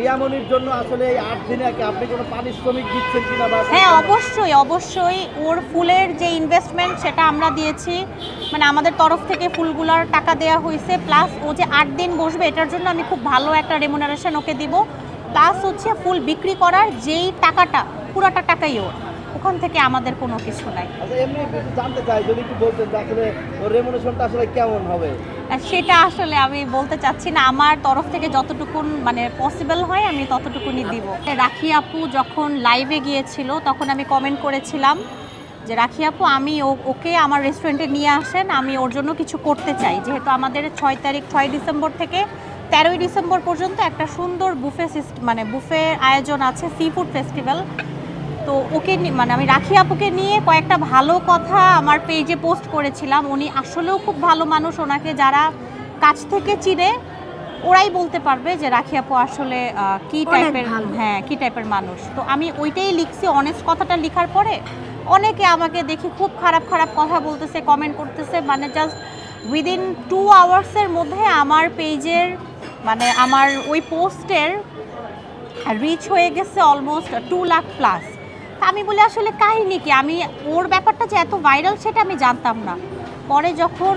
রিয়ামনির জন্য আসলে এই আট দিনে আপনি কোনো পারিশ্রমিক দিচ্ছেন কিনা বা হ্যাঁ অবশ্যই অবশ্যই ওর ফুলের যে ইনভেস্টমেন্ট সেটা আমরা দিয়েছি। মানে আমাদের তরফ থেকে ফুলগুলোর টাকা দেওয়া হয়েছে প্লাস ও যে আট দিন বসবে, এটার জন্য আমি খুব ভালো একটা রেমুনারেশন ওকে দিব। প্লাস হচ্ছে ফুল বিক্রি করার যেই টাকাটা, পুরোটা টাকাই ওর। ওখান থেকে আমাদের কোনো কিছু নাই। আচ্ছা এমনি জানতে চাই যদি একটু বলতেন আসলে রেমুনেশনটা আসলে কেমন হবে? সেটা আসলে আমি বলতে চাচ্ছি না আমার তরফ থেকে যতটুকুন মানে পসিবল হয় আমি ততটুকুনি দিব। রাখি আপু যখন লাইভে গিয়েছিল তখন আমি কমেন্ট করেছিলাম যে রাখি আপু আমি ওকে আমার রেস্টুরেন্টে নিয়ে আসেন আমি ওর জন্য কিছু করতে চাই। যেহেতু আমাদের ছয় তারিখ ছয় ডিসেম্বর থেকে তেরোই ডিসেম্বর পর্যন্ত একটা সুন্দর বুফে সিস্টেম মানে বুফে আয়োজন আছে সি ফুড ফেস্টিভ্যাল তো ওকে মানে আমি রাখি আপুকে নিয়ে কয়েকটা ভালো কথা আমার পেজে পোস্ট করেছিলাম। উনি আসলেও খুব ভালো মানুষ। ওনাকে যারা কাছ থেকে চিনে ওরাই বলতে পারবে যে রাখি আপু আসলে কি টাইপের হ্যাঁ কি টাইপের মানুষ। তো আমি ওইটাই লিখছি। অনেস্ট কথাটা লেখার পরে অনেকে আমাকে দেখি খুব খারাপ খারাপ কথা বলতেছে কমেন্ট করতেছে। মানে জাস্ট উইদিন টু আওয়ার্সের মধ্যে আমার পেজের মানে আমার ওই পোস্টের রিচ হয়ে গেছে অলমোস্ট টু লাখ প্লাস আমি বলি আসলে কাহিনী কি? আমি ওর ব্যাপারটা যে এত ভাইরাল সেটা আমি জানতাম না। পরে যখন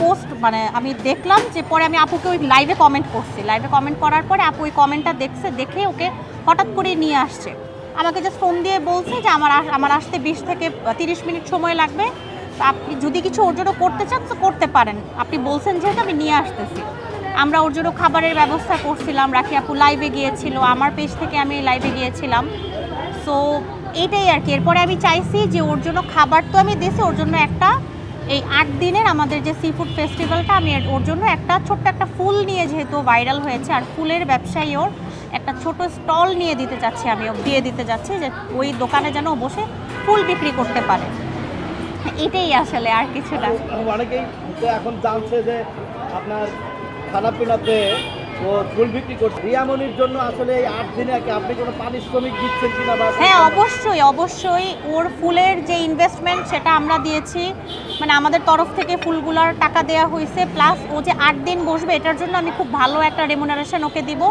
পোস্ট মানে আমি দেখলাম যে পরে আমি আপুকে ওই লাইভে কমেন্ট করছি। লাইভে কমেন্ট করার পরে আপু ওই কমেন্টটা দেখছে, দেখে ওকে হঠাৎ করে নিয়ে আসছে। আমাকে জাস্ট ফোন দিয়ে বলছে যে আমার আমার আসতে বিশ থেকে তিরিশ মিনিট সময় লাগবে। আপনি যদি কিছু ওর জন্য করতে চান তো করতে পারেন। আপনি বলছেন যেহেতু আমি নিয়ে আসতেছি। আমরা ওর জন্য খাবারের ব্যবস্থা করছিলাম, রাখি আপু লাইভে গিয়েছিল, আমার পেজ থেকে আমি লাইভে গিয়েছিলাম। সো এইটাই আর কি। এরপরে আমি চাইছি যে ওর জন্য খাবার তো আমি দিয়েছি, ওর জন্য একটা এই আট দিনের আমাদের যে সি ফুড ফেস্টিভ্যালটা আমি ওর জন্য একটা ছোট্ট একটা ফুল নিয়ে যেহেতু ভাইরাল হয়েছে, আর ফুলের ব্যবসায়ী ওর একটা ছোট স্টল নিয়ে দিতে চাচ্ছি আমি দিয়ে দিতে যাচ্ছি যে ওই দোকানে যেন বসে ফুল বিক্রি করতে পারে। এটাই আসলে আর কিছু না অনেকেই এখন জানছে যে আপনার খানা পিনাতে ও ফুল বিক্রি করছে। রিয়ামনির জন্য আসলে এই আট দিনে কি আপনি কোনো পারিশ্রমিক দিচ্ছেন কিনা বা হ্যাঁ অবশ্যই অবশ্যই ওর ফুলের যে ইনভেস্টমেন্ট সেটা আমরা দিয়েছি। মানে আমাদের তরফ থেকে ফুলগুলোর টাকা দেওয়া হয়েছে প্লাস ও যে আট দিন বসবে, এটার জন্য আমি খুব ভালো একটা রেমুনারেশন ওকে দিব।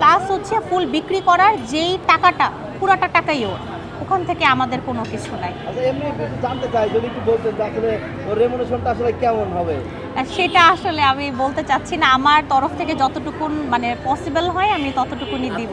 প্লাস হচ্ছে ফুল বিক্রি করার যেই টাকাটা, পুরোটা টাকাই ওর। ওখান থেকে আমাদের কোনো কিছু নাই। আচ্ছা এমনি জানতে চাই যদি একটু আসলে রেমুনেশনটা আসলে কেমন হবে? সেটা আসলে আমি বলতে চাচ্ছি না আমার তরফ থেকে যতটুকুন মানে পসিবল হয় আমি ততটুকুনি দিব।